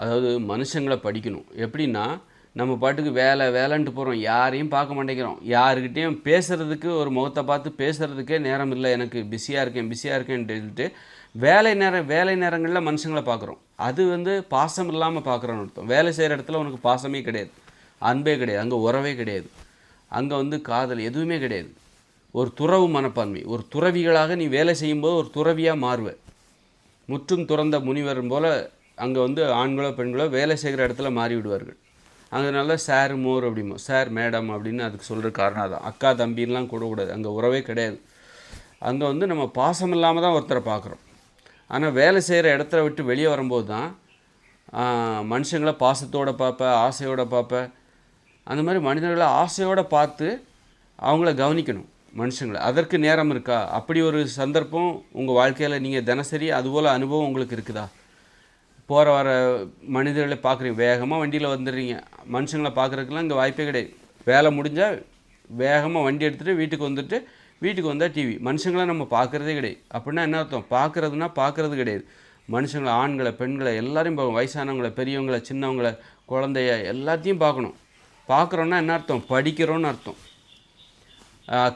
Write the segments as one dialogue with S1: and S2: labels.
S1: அதாவது மனுஷங்களை படிக்கணும். எப்படின்னா நம்ம பாட்டுக்கு வேலை வேலைன்ட்டு போகிறோம் யாரையும் பார்க்க மாட்டேங்கிறோம். யாருக்கிட்டேயும் பேசுகிறதுக்கு ஒரு முகத்தை பார்த்து பேசுகிறதுக்கே நேரம் இல்லை. எனக்கு பிஸியாக இருக்கேன் பிஸியாக இருக்கேன்ட்டு சொல்லிட்டு வேலை நேரம் வேலை நேரங்களில் மனுஷங்களை பார்க்குறோம். அது வந்து பாசம் இல்லாமல் பார்க்குறோன்னு அர்த்தம். வேலை செய்கிற இடத்துல உனக்கு பாசமே கிடையாது. அன்பே கிடையாது. அங்கே உறவே கிடையாது. அங்கே வந்து காதல் எதுவுமே கிடையாது. ஒரு துறவு மனப்பான்மை. ஒரு துறவிகளாக நீ வேலை செய்யும்போது ஒரு துறவியாக மாறுவ. முற்றும் துறந்த முனிவர் போல அங்கே வந்து ஆண்களோ பெண்களோ வேலை செய்கிற இடத்துல மாறி விடுவார்கள். அதனால சார் மோர் அப்படிமோ சார் மேடம் அப்படின்னு அதுக்கு சொல்கிற காரணம் அதான். அக்கா தம்பின்லாம் கூடக்கூடாது. அங்கே உறவே கிடையாது. அங்கே வந்து நம்ம பாசம் இல்லாமல் தான் ஒருத்தரை பார்க்குறோம். ஆனால் வேலை செய்கிற இடத்துல விட்டு வெளியே வரும்போது தான் மனுஷங்களை பாசத்தோடு பார்ப்பேன் ஆசையோடு பார்ப்பேன் அந்த மாதிரி மனிதர்களை ஆசையோடு பார்த்து அவங்கள கவனிக்கணும் மனுஷங்களை. அதற்கு நேரம் இருக்கா? அப்படி ஒரு சந்தர்ப்பம் உங்கள் வாழ்க்கையில் நீங்கள் தினசரி அதுபோல் அனுபவம் உங்களுக்கு இருக்குதா? போகிற வர மனிதர்களை பார்க்குறீங்க. வேகமாக வண்டியில் வந்துடுறீங்க. மனுஷங்களை பார்க்குறதுக்கெல்லாம் இங்கே வாய்ப்பே கிடையாது. வேலை முடிஞ்சால் வேகமாக வண்டி எடுத்துகிட்டு வீட்டுக்கு வந்துட்டு வீட்டுக்கு வந்தால் டிவி மனுஷங்களை நம்ம பார்க்குறதே கிடையாது. அப்படின்னா என்ன அர்த்தம்? பார்க்குறதுனா பார்க்குறது கிடையாது. மனுஷங்களை ஆண்களை பெண்களை எல்லாரையும் பார்க்கணும். வயசானவங்களை பெரியவங்களை சின்னவங்களை குழந்தைய எல்லாத்தையும் பார்க்கணும். பார்க்குறோன்னா என்ன அர்த்தம்? படிக்கிறோன்னு அர்த்தம்.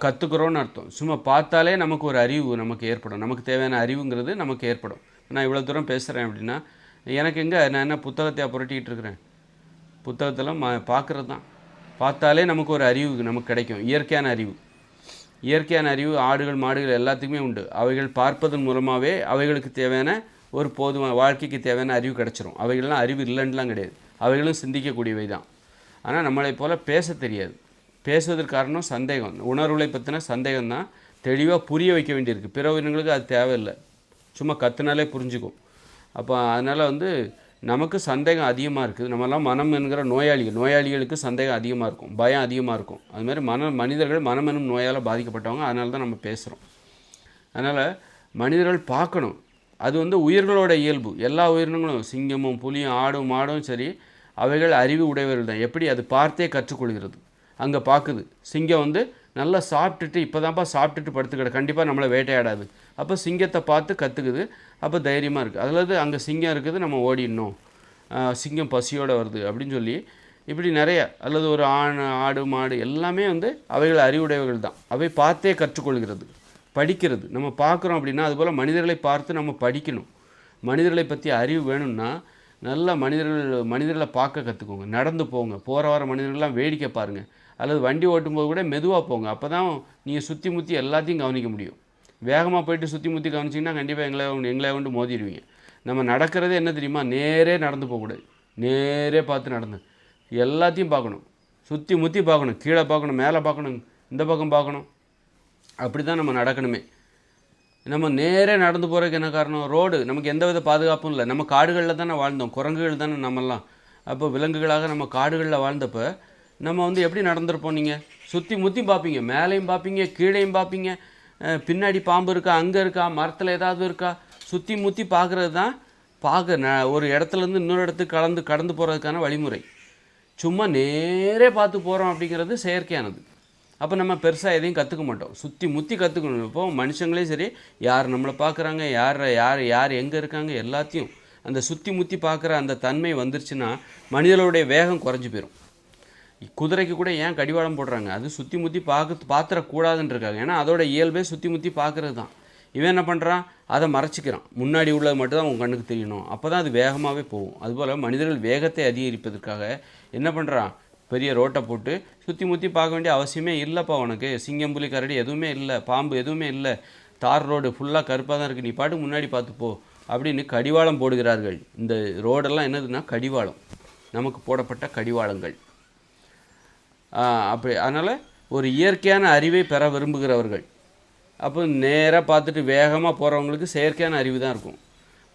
S1: கற்றுக்குறோன்னு அர்த்தம். சும்மா பார்த்தாலே நமக்கு ஒரு அறிவு நமக்கு ஏற்படும். நமக்கு தேவையான அறிவுங்கிறது நமக்கு ஏற்படும். நான் இவ்வளோ தூரம் பேசுகிறேன் அப்படின்னா எனக்கு எங்கே? நான் என்ன புத்தகத்தையாக புரட்டிக்கிட்டு இருக்கிறேன்? புத்தகத்தில் மா பார்க்குறது தான் பார்த்தாலே நமக்கு ஒரு அறிவு நமக்கு கிடைக்கும். இயற்கையான அறிவு. இயற்கையான அறிவு ஆடுகள் மாடுகள் எல்லாத்துக்குமே உண்டு. அவைகள் பார்ப்பதன் மூலமாகவே அவைகளுக்கு தேவையான ஒரு போதுமான வாழ்க்கைக்கு தேவையான அறிவு கிடச்சிரும். அவைகள்லாம் அறிவு இல்லைன்னுலாம் கிடையாது. அவைகளும் சிந்திக்கக்கூடியவை தான் ஆனால் நம்மளை போல் பேச தெரியாது. பேசுவதற்கு காரணம் சந்தேகம். உணர்வுகளை பற்றின சந்தேகம் தான் தெளிவாக புரிய வைக்க வேண்டியிருக்கு. பிற உயிரினங்களுக்கு அது தேவையில்லை. சும்மா கத்துனாலே புரிஞ்சுக்கும். அப்போ அதனால் வந்து நமக்கு சந்தேகம் அதிகமாக இருக்குது. நம்மலாம் மனம் என்கிற நோயாளிகள் நோயாளிகளுக்கு சந்தேகம் அதிகமாக இருக்கும் பயம் அதிகமாக இருக்கும். அது மாதிரி மன மனிதர்கள் மனம் எனும் நோயால் பாதிக்கப்பட்டவங்க அதனால தான் நம்ம பேசுகிறோம் அதனால் மனிதர்கள் பார்க்கணும். அது வந்து உயிர்களோட இயல்பு. எல்லா உயிரினங்களும் சிங்கமும் புலியும் ஆடும் மாடும் சரி அவைகள் அறிவு உடையவர்கள் தான். எப்படி அது பார்த்தே கற்றுக்கொள்கிறது. அங்கே பார்க்குது. சிங்கம் வந்து நல்லா சாப்பிட்டுட்டு இப்போ தான்ப்பா சாப்பிட்டுட்டு படுத்துக்கிட கண்டிப்பாக நம்மளை வேட்டையாடாது. அப்போ சிங்கத்தை பார்த்து கற்றுக்குது அப்போ தைரியமாக இருக்குது அதாவது அங்கே சிங்கம் இருக்குது நம்ம ஓடிடணும். சிங்கம் பசியோடு வருது அப்படின்னு சொல்லி இப்படி நிறைய அல்லது ஒரு ஆண் ஆடு மாடு எல்லாமே வந்து அவைகள் அறிவுடையவைகள் தான். அவை பார்த்தே கற்றுக்கொள்கிறது. படிக்கிறது. நம்ம பார்க்குறோம் அப்படின்னா அதுபோல் மனிதர்களை பார்த்து நம்ம படிக்கணும். மனிதர்களை பற்றி அறிவு வேணும்னா நல்ல மனிதர்கள் மனிதர்களை பார்க்க கற்றுக்கோங்க நடந்து போங்க. போகிற வர மனிதர்கள்லாம் வேடிக்கை பாருங்கள் அல்லது வண்டி ஓட்டும்போது கூட மெதுவாக போங்க. அப்போ தான் நீங்கள் சுற்றி முற்றி எல்லாத்தையும் கவனிக்க முடியும். வேகமாக போயிட்டு சுற்றி முற்றி கவனிச்சிங்கன்னா கண்டிப்பாக எங்களை எங்களை கொண்டு மோதிடுவீங்க. நம்ம நடக்கிறதே என்ன தெரியுமா? நேரே நடந்து போகக்கூடாது நேரே பார்த்து நடந்து. எல்லாத்தையும் பார்க்கணும். சுற்றி முற்றி பார்க்கணும். கீழே பார்க்கணும். மேலே பார்க்கணும். இந்த பக்கம் பார்க்கணும். அப்படி தான் நம்ம நடக்கணுமே. நம்ம நேரே நடந்து போகிறதுக்கு என்ன காரணம்? ரோடு. நமக்கு எந்த வித பாதுகாப்பும் இல்லை. நம்ம காடுகளில் தானே வாழ்ந்தோம். குரங்குகள் தானே நம்மெல்லாம். அப்போ விலங்குகளாக நம்ம காடுகளில் வாழ்ந்தப்போ நம்ம வந்து எப்படி நடந்திருப்போம் நீங்கள் சுற்றி முற்றி பார்ப்பீங்க மேலேயும் பார்ப்பீங்க கீழேயும் பார்ப்பீங்க பின்னாடி பாம்பு இருக்கா அங்கே இருக்கா மரத்தில் ஏதாவது இருக்கா? சுற்றி முற்றி பார்க்குறது தான் பார்க்க ந ஒரு இடத்துலேருந்து இன்னொரு இடத்துக்கு கலந்து கடந்து போகிறதுக்கான வழிமுறை. சும்மா நேரே பார்த்து போகிறோம் அப்படிங்கிறது செயற்கையானது. அப்போ நம்ம பெருசாக எதையும் கற்றுக்க மாட்டோம். சுற்றி முற்றி கற்றுக்கணும் இப்போ மனுஷங்களே சரி யார் நம்மளை பார்க்குறாங்க யார் யார் யார் எங்கே இருக்காங்க எல்லாத்தையும் அந்த சுற்றி முற்றி பார்க்குற அந்த தன்மை வந்துருச்சுன்னா மனிதர்களுடைய வேகம் குறைஞ்சி போயிடும் குதிரைக்கு கூட ஏன் கடிவாளம் போடுறாங்க? அது சுற்றி முற்றி பார்க்க பார்த்துடக்கூடாதுன்னு இருக்காங்க ஏன்னா அதோட இயல்பே சுற்றி முற்றி பார்க்குறது தான் இவன் என்ன பண்ணுறான் அதை மறைச்சிக்கிறான். முன்னாடி உள்ளது மட்டும் தான் உன் கண்ணுக்கு தெரியணும். அப்போ தான் அது வேகமாகவே போகும். அதுபோல் மனிதர்கள் வேகத்தை அதிகரிப்பதற்காக என்ன பண்ணுறான் பெரிய ரோட்டை போட்டு சுற்றி முற்றி பார்க்க வேண்டிய அவசியமே இல்லைப்பா உனக்கு. சிங்கம் புலி கரடி எதுவுமே இல்லை. பாம்பு எதுவுமே இல்லை. தார் ரோடு ஃபுல்லாக கருப்பாக தான் இருக்குது நீ பாட்டு முன்னாடி பார்த்து போ அப்படின்னு கடிவாளம் போடுகிறார்கள். இந்த ரோடெல்லாம் என்னதுன்னா கடிவாளம். நமக்கு போடப்பட்ட கடிவாளங்கள். அப்படி. அதனால் ஒரு இயற்கையான அறிவை பெற விரும்புகிறவர்கள். அப்போ நேராக பார்த்துட்டு வேகமாக போகிறவங்களுக்கு செயற்கையான அறிவு தான் இருக்கும்.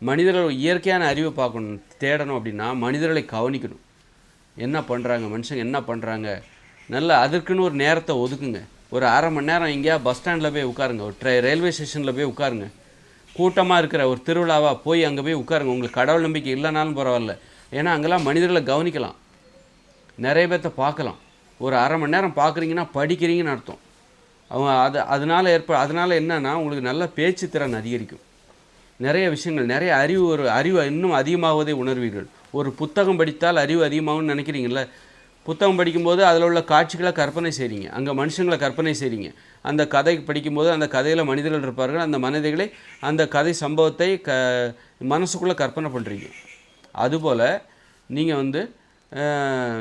S1: மனிதர்கள் இயற்கையான அறிவை பார்க்கணும் தேடணும் அப்படின்னா மனிதர்களை கவனிக்கணும். என்ன பண்ணுறாங்க மனுஷங்க என்ன பண்ணுறாங்க நல்லா அதற்குன்னு ஒரு நேரத்தை ஒதுக்குங்க. ஒரு அரை மணி நேரம் எங்கேயா பஸ் ஸ்டாண்டில் போய் உட்காருங்க. ஒரு ட்ரெ ரயில்வே ஸ்டேஷனில் போய் உட்காருங்க. கூட்டமாக இருக்கிற ஒரு திருவிழாவாக போய் அங்கே போய் உட்காருங்க. உங்களுக்கு கடவுள் நம்பிக்கை இல்லைனாலும் பரவாயில்ல. ஏன்னா அங்கெல்லாம் மனிதர்களை கவனிக்கலாம். நிறைய பேர்த்த பார்க்கலாம். ஒரு அரை மணி நேரம் பார்க்குறீங்கன்னா படிக்கிறீங்கன்னு அர்த்தம். அவங்க அது அதனால் ஏற்ப அதனால் என்னன்னா உங்களுக்கு நல்ல பேச்சு திறன் அதிகரிக்கும். நிறைய விஷயங்கள் நிறைய அறிவு ஒரு அறிவு இன்னும் அதிகமாவதை உணர்வீர்கள். ஒரு புத்தகம் படித்தால் அறிவு அதிகமாகும்னு நினைக்கிறீங்கள புத்தகம் படிக்கும்போது அதில் உள்ள காட்சிகளை கற்பனை செய்கிறீங்க அங்கே மனுஷங்களை கற்பனை செய்கிறீங்க அந்த கதை படிக்கும்போது அந்த கதையில் மனிதர்கள் இருப்பார்கள். அந்த மனிதர்களை அந்த கதை சம்பவத்தை க மனசுக்குள்ளே கற்பனை பண்ணுறீங்க அதுபோல் நீங்கள் வந்து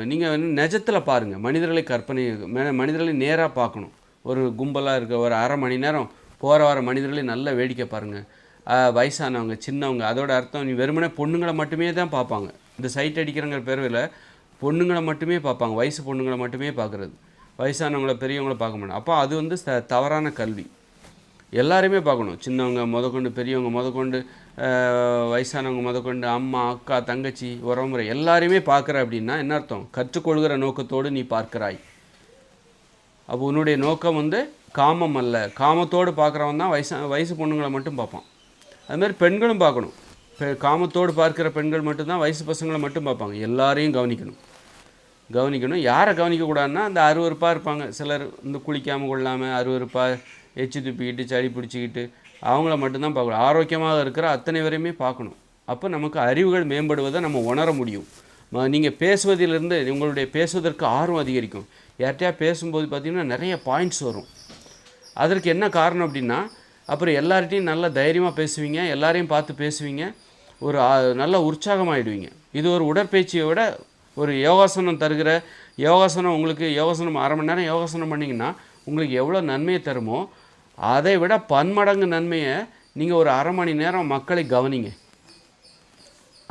S1: நீங்கள் வந்து நிஜத்தில் பாருங்கள் மனிதர்களை கற்பனை மனிதர்களை நேராக பார்க்கணும். ஒரு கும்பலாக இருக்க ஒரு அரை மணி நேரம் போகிற வர மனிதர்களை நல்லா வேடிக்கை பாருங்கள் வயசானவங்க சின்னவங்க அதோட அர்த்தம் நீ வெறுமனே பொண்ணுங்களை மட்டுமே தான் பார்ப்பாங்க. இந்த சைட் அடிக்கிறங்கிற பேரில் பொண்ணுங்களை மட்டுமே பார்ப்பாங்க. வயசு பொண்ணுங்களை மட்டுமே பார்க்குறது. வயசானவங்கள பெரியவங்கள பார்க்க மாட்டோம் அப்போ அது வந்து த- தவறான கல்வி. எல்லாருமே பார்க்கணும். சின்னவங்க முதற்கொண்டு பெரியவங்க முதற்கொண்டு வயசானவங்க முதற்கொண்டு அம்மா அக்கா தங்கச்சி உறவுமுறை எல்லாரையுமே பார்க்குற அப்படின்னா என்ன அர்த்தம்? கற்றுக்கொள்கிற நோக்கத்தோடு நீ பார்க்கிறாய். அப்போ உன்னுடைய நோக்கம் வந்து காமம் அல்ல. காமத்தோடு பார்க்குறவன் தான் வயசு வயசு பொண்ணுங்களை மட்டும் பார்ப்பான். அதுமாதிரி பெண்களும் பார்க்கணும். காமத்தோடு பார்க்குற பெண்கள் மட்டும்தான் வயசு பசங்களை மட்டும் பார்ப்பாங்க. எல்லாரையும் கவனிக்கணும். கவனிக்கணும். யாரை கவனிக்கக்கூடாதுன்னா அந்த அருவருப்பாக இருப்பாங்க. சிலர் இந்த குளிக்காமல் கொள்ளாமல் அருவருப்பாக எச்சி துப்பிக்கிட்டு சளி பிடிச்சிக்கிட்டு அவங்கள மட்டும்தான் பார்க்கணும். ஆரோக்கியமாக இருக்கிற அத்தனை பேரையுமே பார்க்கணும். அப்போ நமக்கு அறிவுகள் மேம்படுவதை நம்ம உணர முடியும். நீங்கள் பேசுவதிலிருந்து உங்களுடைய பேசுவதற்கு ஆர்வம் அதிகரிக்கும். யார்கிட்டயா பேசும்போது பார்த்தீங்கன்னா நிறைய பாயிண்ட்ஸ் வரும். அதற்கு என்ன காரணம் அப்படின்னா அப்புறம் எல்லார்ட்டையும் நல்லா தைரியமாக பேசுவீங்க எல்லாரையும் பார்த்து பேசுவீங்க. ஒரு நல்ல உற்சாகமாயிடுவீங்க. இது ஒரு உடற்பயிற்சியை விட ஒரு யோகாசனம் தருகிற யோகாசனம் உங்களுக்கு யோகாசனம் அரை மணி நேரம் யோகாசனம் பண்ணிங்கன்னா உங்களுக்கு எவ்வளோ நன்மையை தருமோ அதை விட பன்மடங்கு நன்மையை நீங்கள் ஒரு அரை மணி நேரம் மக்களை கவனிங்க.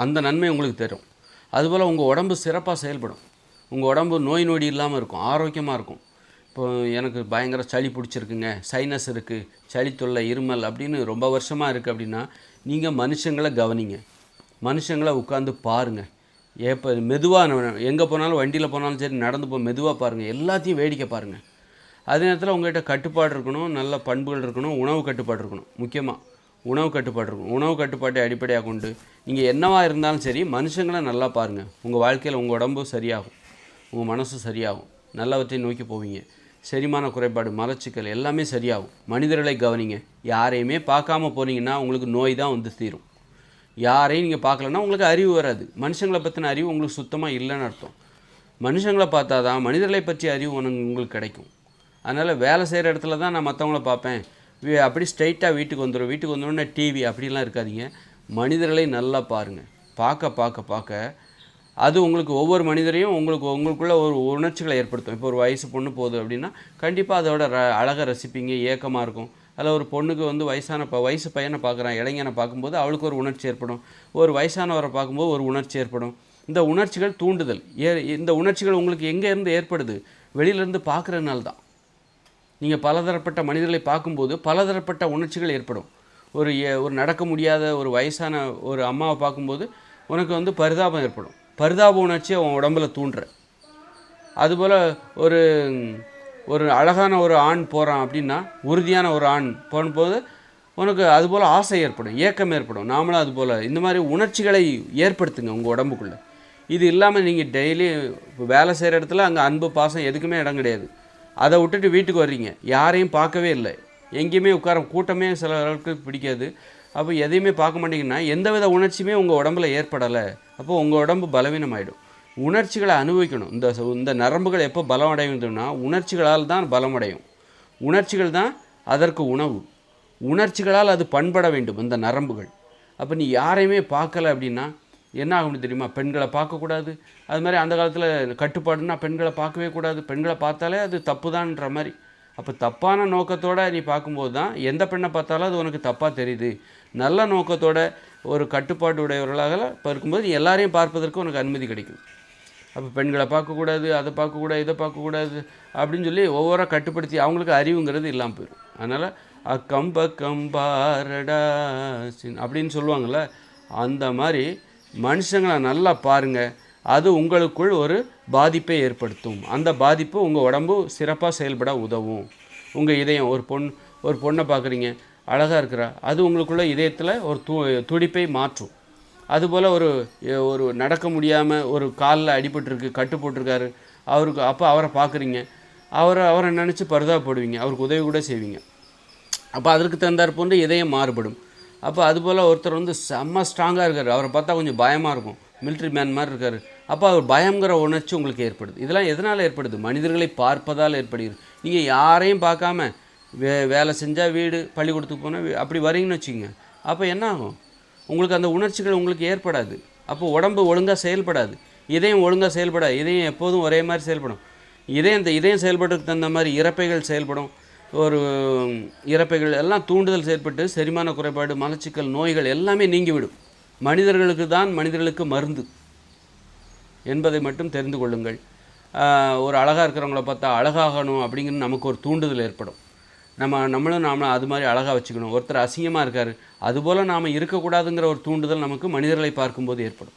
S1: அந்த நன்மை உங்களுக்கு தரும். அதுபோல் உங்கள் உடம்பு சிறப்பாக செயல்படும். உங்கள் உடம்பு நோய் நொடி இல்லாமல் இருக்கும் ஆரோக்கியமாக இருக்கும். இப்போ எனக்கு பயங்கர சளி பிடிச்சிருக்குங்க சைனஸ் இருக்குது சளி தொல்லை இருமல் அப்படின்னு ரொம்ப வருஷமாக இருக்குது அப்படின்னா நீங்கள் மனுஷங்களை கவனிங்க. மனுஷங்களை உட்காந்து பாருங்கள் எப்போ மெதுவாக எங்கே போனாலும் வண்டியில் போனாலும் சரி நடந்து போ மெதுவாக பாருங்கள் எல்லாத்தையும் வேடிக்கை பாருங்கள் அதே நேரத்தில் உங்கள்கிட்ட கட்டுப்பாடு இருக்கணும் நல்ல பண்புகள் இருக்கணும் உணவு கட்டுப்பாடு இருக்கணும். முக்கியமாக உணவு கட்டுப்பாடு இருக்கும் உணவு கட்டுப்பாட்டை அடிப்படையாக கொண்டு நீங்கள் என்னவாக இருந்தாலும் சரி மனுஷங்களை நல்லா பாருங்கள் உங்கள் வாழ்க்கையில் உங்கள் உடம்பு சரியாகும். உங்கள் மனசு சரியாகும். நல்லவற்றை நோக்கி போவீங்க. செரிமான குறைபாடு மலச்சிக்கல் எல்லாமே சரியாகும். மனிதர்களை கவனிங்க. யாரையுமே பார்க்காம போனீங்கன்னா உங்களுக்கு நோய் தான் வந்து தீரும். யாரையும் நீங்கள் பார்க்கலன்னா உங்களுக்கு அறிவு வராது. மனுஷங்களை பற்றின அறிவு உங்களுக்கு சுத்தமாக இல்லைன்னு அர்த்தம். மனுஷங்களை பார்த்தா தான் மனிதர்களை பற்றிய அறிவு உனக்கு உங்களுக்கு கிடைக்கும். அதனால் வேலை செய்கிற இடத்துல தான் நான் மற்றவங்கள பார்ப்பேன். அப்படி ஸ்ட்ரைட்டாக வீட்டுக்கு வந்துடும் வீட்டுக்கு வந்தோடனே டிவி அப்படிலாம் இருக்காதீங்க. மனிதர்களை நல்லா பாருங்கள் பார்க்க பார்க்க பார்க்க. அது உங்களுக்கு ஒவ்வொரு மனிதரையும் உங்களுக்கு உங்களுக்குள்ள ஒரு உணர்ச்சிகளை ஏற்படுத்தும். இப்போ ஒரு வயசு பொண்ணு போகுது அப்படின்னா கண்டிப்பாக அதோட ர அழகை ரசிப்பீங்க. ஏக்கமாக இருக்கும். அதில் ஒரு பொண்ணுக்கு வந்து வயசான ப வயசு பையனை பார்க்குறான். இளைஞனை பார்க்கும்போது அவளுக்கு ஒரு உணர்ச்சி ஏற்படும். ஒரு வயசானவரை பார்க்கும்போது ஒரு உணர்ச்சி ஏற்படும். இந்த உணர்ச்சிகள் தூண்டுதல். ஏ இந்த உணர்ச்சிகள் உங்களுக்கு எங்கே இருந்து ஏற்படுது? வெளியிலேருந்து பார்க்குறதுனால தான். நீங்கள் பலதரப்பட்ட மனிதர்களை பார்க்கும்போது பலதரப்பட்ட உணர்ச்சிகள் ஏற்படும். ஒரு ஒரு நடக்க முடியாத ஒரு வயசான ஒரு அம்மாவை பார்க்கும்போது உனக்கு வந்து பரிதாபம் ஏற்படும். பரிதாப உணர்ச்சியை உன் உடம்புல தூண்டுற. அதுபோல் ஒரு ஒரு அழகான ஒரு ஆண் போகிறான் அப்படின்னா உறுதியான ஒரு ஆண் போகும்போது உனக்கு அதுபோல் ஆசை ஏற்படும் ஏக்கம் ஏற்படும். நாமளும் அதுபோல் இந்த மாதிரி உணர்ச்சிகளை ஏற்படுத்துங்க உங்கள் உடம்புக்குள்ளே. இது இல்லாமல் நீங்கள் டெய்லி வேலை செய்கிற இடத்துல அங்கே அன்பு பாசம் எதுக்குமே இடம் கிடையாது. அதை விட்டுட்டு வீட்டுக்கு வர்றீங்க. யாரையும் பார்க்கவே இல்லை. எங்கேயுமே உட்கார கூட்டமே சில அளவுக்கு பிடிக்காது. அப்போ எதையுமே பார்க்க மாட்டீங்கன்னா எந்தவித உணர்ச்சியுமே உங்கள் உடம்புல ஏற்படலை. அப்போ உங்கள் உடம்பு பலவீனமாயிடும். உணர்ச்சிகளை அனுபவிக்கணும். இந்த இந்த நரம்புகள் எப்போ பலம் அடையுதுன்னா உணர்ச்சிகளால் தான் பலம் அடையும் உணர்ச்சிகள் தான் அதற்கு உணவு. உணர்ச்சிகளால் அது பண்பட வேண்டும் இந்த நரம்புகள். அப்போ நீ யாரையுமே பார்க்கல அப்படின்னா என்ன ஆகும்னு தெரியுமா? பெண்களை பார்க்கக்கூடாது. அது மாதிரி அந்த காலத்தில் கட்டுப்பாடுனா பெண்களை பார்க்கவே கூடாது. பெண்களை பார்த்தாலே அது தப்புதான்ற மாதிரி. அப்போ தப்பான நோக்கத்தோடு நீ பார்க்கும்போது தான் எந்த பெண்ணை பார்த்தாலும் அது உனக்கு தப்பாக தெரியுது. நல்ல நோக்கத்தோட ஒரு கட்டுப்பாடு உடையவர்களாக இப்போ இருக்கும்போது நீ எல்லாரையும் பார்ப்பதற்கு உனக்கு அனுமதி கிடைக்கும். அப்போ பெண்களை பார்க்கக்கூடாது அதை பார்க்கக்கூடாது இதை பார்க்கக்கூடாது அப்படின்னு சொல்லி ஒவ்வொரு கட்டுப்படுத்தி அவங்களுக்கு அறிவுங்கிறது இல்லாமல் போயிடும் அதனால் அக்கம் பக்கம் பாரடா சின் அப்படின்னு சொல்லுவாங்கள்ல அந்த மாதிரி மனுஷங்களை நல்லா பாருங்கள் அது உங்களுக்குள் ஒரு பாதிப்பை ஏற்படுத்தும். அந்த பாதிப்பு உங்கள் உடம்பு சிறப்பாக செயல்பட உதவும். உங்கள் இதயம் ஒரு பொண் ஒரு பொண்ணை பார்க்குறீங்க அழகாக இருக்கிறா அது உங்களுக்குள்ள இதயத்தில் ஒரு து துடிப்பை மாற்றும். அதுபோல் ஒரு ஒரு நடக்க முடியாமல் ஒரு காலில் அடிபட்டுருக்கு கட்டு போட்டிருக்காரு அவருக்கு அப்போ அவரை பார்க்குறீங்க. அவரை அவரை நினச்சி பரிதாபப்படுவீங்க. அவருக்கு உதவி கூட செய்வீங்க. அப்போ அதற்கு தகுந்தாற் போன்று இதயம் மாறுபடும். அப்போ அதுபோல் ஒருத்தர் வந்து செம்ம ஸ்ட்ராங்காக இருக்கார். அவரை பார்த்தா கொஞ்சம் பயமாக இருக்கும். மிலிட்ரி மேன் மாதிரி இருக்கார். அப்போ அவர் பயங்கிற உணர்ச்சி உங்களுக்கு ஏற்படுது. இதெல்லாம் எதனால் ஏற்படுது? மனிதர்களை பார்ப்பதால் ஏற்படுகிறது. நீங்கள் யாரையும் பார்க்காம வே வேலை செஞ்சால் வீடு பள்ளிக்கூடத்துக்கு போனால் அப்படி வரீங்கன்னு வச்சுக்கோங்க. அப்போ என்ன ஆகும்? உங்களுக்கு அந்த உணர்ச்சிகள் உங்களுக்கு ஏற்படாது. அப்போ உடம்பு ஒழுங்காக செயல்படாது. இதயம் ஒழுங்காக செயல்படாது. இதயம் எப்போதும் ஒரே மாதிரி செயல்படும். இதயம் இந்த இதயம் செயல்படுறதுக்கு தகுந்த மாதிரி இறப்பைகள் செயல்படும். ஒரு இறப்பைகள் எல்லாம் தூண்டுதல் செயற்பட்டு செரிமான குறைபாடு மலச்சிக்கல் நோய்கள் எல்லாமே நீங்கிவிடும். மனிதர்களுக்கு தான் மனிதர்களுக்கு மருந்து என்பதை மட்டும் தெரிந்து கொள்ளுங்கள். ஒரு அழகாக இருக்கிறவங்கள பார்த்தா அழகாகணும் அப்படிங்கிற நமக்கு ஒரு தூண்டுதல் ஏற்படும். நம்ம நம்மளும் நாம் அது மாதிரி அழகாக வச்சுக்கணும். ஒருத்தர் அசிங்கமாக இருக்கார் அதுபோல் நாம் இருக்கக்கூடாதுங்கிற ஒரு தூண்டுதல் நமக்கு மனிதர்களை பார்க்கும்போது ஏற்படும்.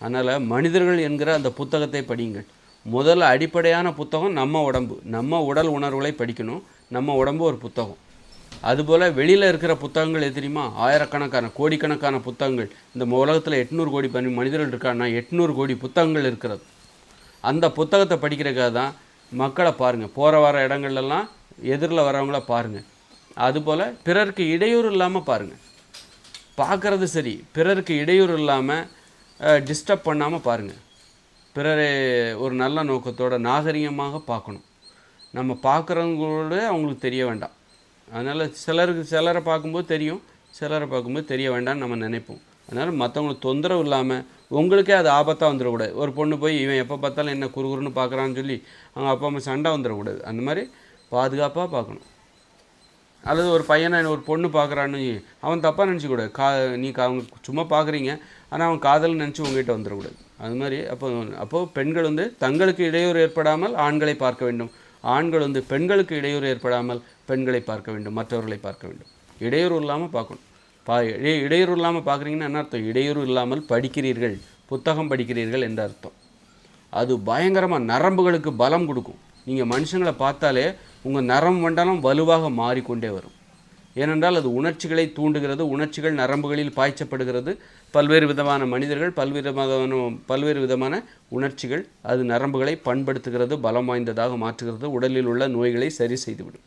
S1: அதனால் மனிதர்கள் என்கிற அந்த புத்தகத்தை படியுங்கள். முதல் அடிப்படையான புத்தகம் நம்ம உடம்பு. நம்ம உடல் உணர்வுகளை படிக்கணும். நம்ம உடம்பு ஒரு புத்தகம். அதுபோல் வெளியில் இருக்கிற புத்தகங்கள் எது தெரியுமா? ஆயிரக்கணக்கான கோடிக்கணக்கான புத்தகங்கள். இந்த உலகத்தில் எட்நூறு கோடி பனி மனிதர்கள் இருக்காங்கன்னா எட்நூறு கோடி புத்தகங்கள் இருக்கிறது. அந்த புத்தகத்தை படிக்கிறக்காக தான் மக்களை பாருங்கள் போகிற வர இடங்கள்லாம் எதிரில் வரவங்கள பாருங்கள் அதுபோல் பிறருக்கு இடையூறு இல்லாமல் பாருங்கள் பார்க்குறது சரி. பிறருக்கு இடையூறு இல்லாமல் டிஸ்டர்ப் பண்ணாமல் பாருங்கள் பிறரை ஒரு நல்ல நோக்கத்தோட நாகரிகமாக பார்க்கணும். நம்ம பார்க்குறவங்களோட அவங்களுக்கு தெரிய வேண்டாம். அதனால் சிலருக்கு சிலரை பார்க்கும்போது தெரியும் சிலரை பார்க்கும்போது தெரிய வேண்டாம்னு நம்ம நினைப்போம். அதனால் மற்றவங்களுக்கு தொந்தரவு இல்லாமல் உங்களுக்கே அது ஆபத்தாக வந்துடக்கூடாது. ஒரு பொண்ணு போய் இவன் எப்போ பார்த்தாலும் என்ன குறுகுறுன்னு பார்க்குறான்னு சொல்லி அவங்க அப்பா அம்மா சண்டை வந்துடக்கூடாது. அந்த மாதிரி பாதுகாப்பாக பார்க்கணும். அல்லது ஒரு பையனை ஒரு பொண்ணு பார்க்குறான்னு அவன் தப்பாக நினச்சிக்கூடாது. கா நீ கா- அவங்க சும்மா பார்க்குறீங்க. ஆனால் அவன் காதல் நினச்சி உங்ககிட்ட வந்துடக்கூடாது. அது மாதிரி அப்போ அப்போது பெண்கள் வந்து தங்களுக்கு இடையூறு ஏற்படாமல் ஆண்களை பார்க்க வேண்டும். ஆண்கள் வந்து பெண்களுக்கு இடையூறு ஏற்படாமல் பெண்களை பார்க்க வேண்டும் மற்றவர்களை பார்க்க வேண்டும். இடையூறு இல்லாமல் பார்க்கணும். பா இடையே இடையூறு இல்லாமல் பார்க்குறீங்கன்னா என்ன அர்த்தம்? இடையூறு இல்லாமல் படிக்கிறீர்கள் புத்தகம் படிக்கிறீர்கள் என்ற அர்த்தம். அது பயங்கரமாக நரம்புகளுக்கு பலம் கொடுக்கும். நீங்கள் மனுஷங்களை பார்த்தாலே உங்கள் நரம்பு மண்டலம் வலுவாக மாறிக்கொண்டே வரும். ஏனென்றால் அது உணர்ச்சிகளை தூண்டுகிறது உணர்ச்சிகள் நரம்புகளில் பாய்ச்சப்படுகிறது. பல்வேறு விதமான மனிதர்கள் பல்வேறு விதமான பல்வேறு விதமான உணர்ச்சிகள் அது நரம்புகளை பண்படுத்துகிறது பலம் வாய்ந்ததாக மாற்றுகிறது உடலில் உள்ள நோய்களை சரி செய்துவிடும்.